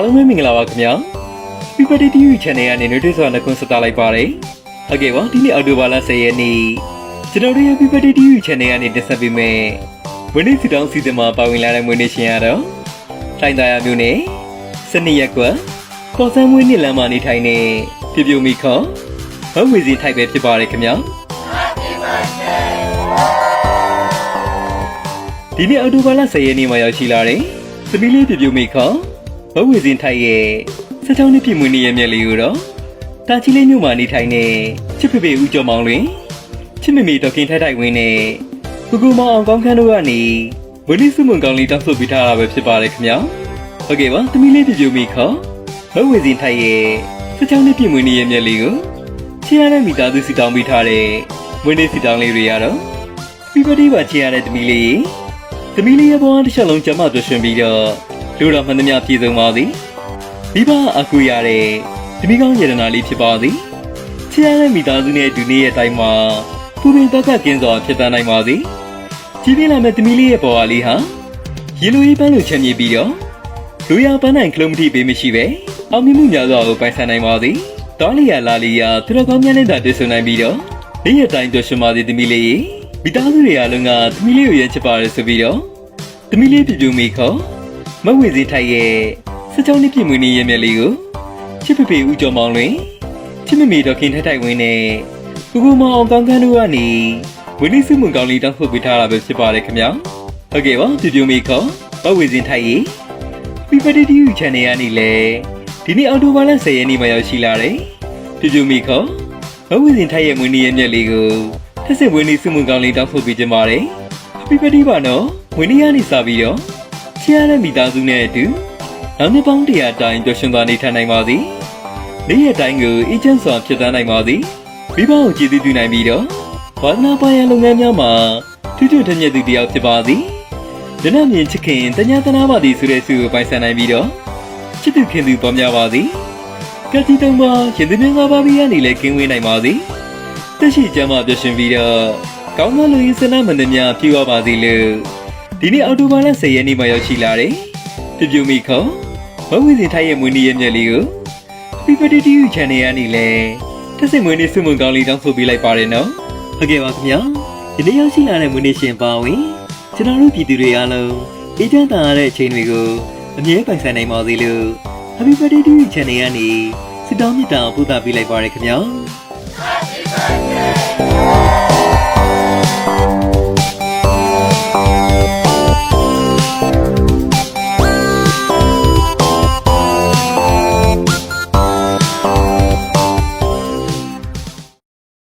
အားလုံးပဲမင်္ဂလာပါခင်ဗျာ People TV Channel ကနေနှွေးထွေးစွာနှုတ်ဆက်တာလိုက်ပါတယ်ဟုတ်ကဲ့ပါဒီနေ့အော်တိုဘာလ10ရက်နေ့ကျွန်တော်တို့ရဲ့ People TV Channel ကနေတင်ဆက်ပေးမယ်မွေးနေ့စီတောင်းစီစဉ်မှာပါဝင်လာတဲ့မွေးနေ့ရှင်ရတော့ထိုင်သားရမျိုးနဲ့စနေရက်ကွယ်ပေါ်ဆန်းမွေးနေ့လမ်းမှာနေထိုင်နေပြပြမီခေါ်ဘဝဝီစီထိုက်ပဲဖြစ်ပါတယ်ခင်ဗျာဒီနေ့အော်တိုဘာလ10ရက်နေ့မှာရောက်ရှိလာတဲ့သမီးလေးပြပြမီခေါ်ဘ ဝဝီစီထိုက်ရဲ့စက်ချောင်းနှစ်ပြည့်မွေးနေ့ရဲ့မြက်လေးကိုတော့တာချီလေးမြို့မှာနေထိုင်နေချစ်ဖေဖေဦးကျော်မောင်လွင်ချစ်မမီဒေါက်ခင်ထိုက်ထိုက်ဝင်းနဲ့ကူကူမောင်အောင်ကောင်းခန်းတို့ကနေဝင်းလေးစုမွန်ကောင်းလေးတောက်ဆုပ်ပေးထားတာပဲဖြစ်ပါတယ်ခင်ဗျာဟုတ်ကဲ့ပါသမီးလေးပြပြမီခေါ်ဘဝဝီစီထိုက်ရဲ့စက်ချောင်းနှစ်ပြည့်မွေးနေ့ရဲ့မြက်လေးကိုချီရတဲ့မိသားစုစီတောင်းပေးထားတဲ့မွေးနေ့စီတောင်းလေးတွေရတော့ပြီးပါဒီပါချီရတဲ့သမီးလေးသမီးလေးရဲ့ဘဝတစ်ချက်လုံးကျမပြရှင်ပြီးတော့ လူတော်မှန်သမျှပြည့်စုံပါသည်မိဘအကူရတဲ့သမီးကောင်းယေရနာလေးဖြစ်ပါသည်ချစ်ရတဲ့မိသားစုနဲ့ဒူနေရဲ့အတိုင်းမှာပူပင်တက်ကကင်းစွာဖြစ်တန်းနိုင်ပါသည်ကြီးပြင်းလာမဲ့သမီးလေးရဲ့ဘဝလေးဟာရေလိုရေးပန်းလိုချမ်းမြေပြီးတော့လူရပန်းနိုင်ကလုံးမတိပေးမရှိပဲအောင်မြင်မှုများစွာကိုပိုင်ဆိုင်နိုင်ပါသည်တောလီယာလာလီယာသူတော်ကောင်းများနဲ့သာတည်ဆုံနိုင်ပြီးတော့နေ့ရက်တိုင်းတွေ့ရှင်ပါသည်သမီးလေးမိသားစုတွေအားလုံးကသမီးလေးကိုရဲချစ်ပါတယ်ဆိုပြီးတော့သမီးလေးပြပြမိခေါ် မဝေစီထိုက်ရဲ့စကြောင်းနှစ်ပြည့်မွေးနေ့ရဲ့မြက်လေးကိုချစ်ဖေဖေဦးကျော်မောင်လွင်ချစ်မမီဒေါက်ခင်ထိုက်ထိုက်ဝင်းနဲ့ကူကူမောင်အောင်ကောင်းကန်းတို့ကနေဝင်းလေးစုမွန်ကောင်းလေးတောင်းဖို့ပေးထားတာပဲဖြစ်ပါတယ်ခင်ဗျာဟုတ်ကဲ့ပါပြပြမိခေါ်မဝေစီထိုက်ရဲ့ People TV Channel ကနေလေဒီနေ့အော်တိုဘာလ10ရက်နေ့မှာရောက်ရှိလာတယ်ပြပြမိခေါ်မဝေစီထိုက်ရဲ့မွေးနေ့ရဲ့မြက်လေးကိုထက်စစ်ဝင်းလေးစုမွန်ကောင်းလေးတောင်းဖို့ပေးကြပါတယ် Happy birthday ပါနော်ဝင်နေရနေစပြီးတော့ ချစ်ရတဲ့မိသားစုနဲ့အတူနောက်နှစ်ပေါင်းတရာတိုင်ပျော်ရွှင်သွားနေထိုင်နိုင်ပါစေနေ့ရက်တိုင်းကိုအေးချမ်းစွာဖြစ်သန်းနိုင်ပါစေမိဘကိုကြည်သူပြုနိုင်ပြီးတော့ဝါသနာပါရလုပ်ငန်းများမှာထွထွထက်မြက်သူတစ်ယောက်ဖြစ်ပါစေဒနမြင်ချစ်ခင်တညာတနာပါသည်ဆိုတဲ့ဆုကိုပိုင်ဆိုင်နိုင်ပြီးတော့ချစ်သူခင်သူပေါ်များပါစေကတိတုံးပါရင်သွေးများပါပြီးရနေလဲကင်းဝေးနိုင်ပါစေတက်ရှိကြမှာပျော်ရွှင်ပြီးတော့ကောင်းသောလူရင်းစနမန္တများပြည့်ဝပါစေလို့ ဒီနေ့အောက်တိုဘာလ10ရက်နေ့မှာရောက်ရှိလာတယ်။ပြပြမိခေါ်မဝိဇင်ထိုက်ရဲ့မွေးနေ့ရဲ့မြက်လေးကို Happy Birthday to you Channel ကနေလည်းတက်စိတ်မွေးနေ့စုမုံကောင်းလေးတောင်းဆိုပေးလိုက်ပါတယ်နော်။ဟုတ်ကဲ့ပါခင်ဗျာ။ဒီနေ့ရောက်ရှိလာတဲ့မွေးနေ့ရှင်ပါဝင်ကျွန်တော်တို့ပြည်သူတွေအားလုံးအေးချမ်းသာရတဲ့အချိန်တွေကိုအမြဲပိုင်ဆိုင်နိုင်ပါစေလို့ Happy Birthday to you Channel ကနေဆုတောင်းမေတ္တာပို့သပေးလိုက်ပါတယ်ခင်ဗျာ။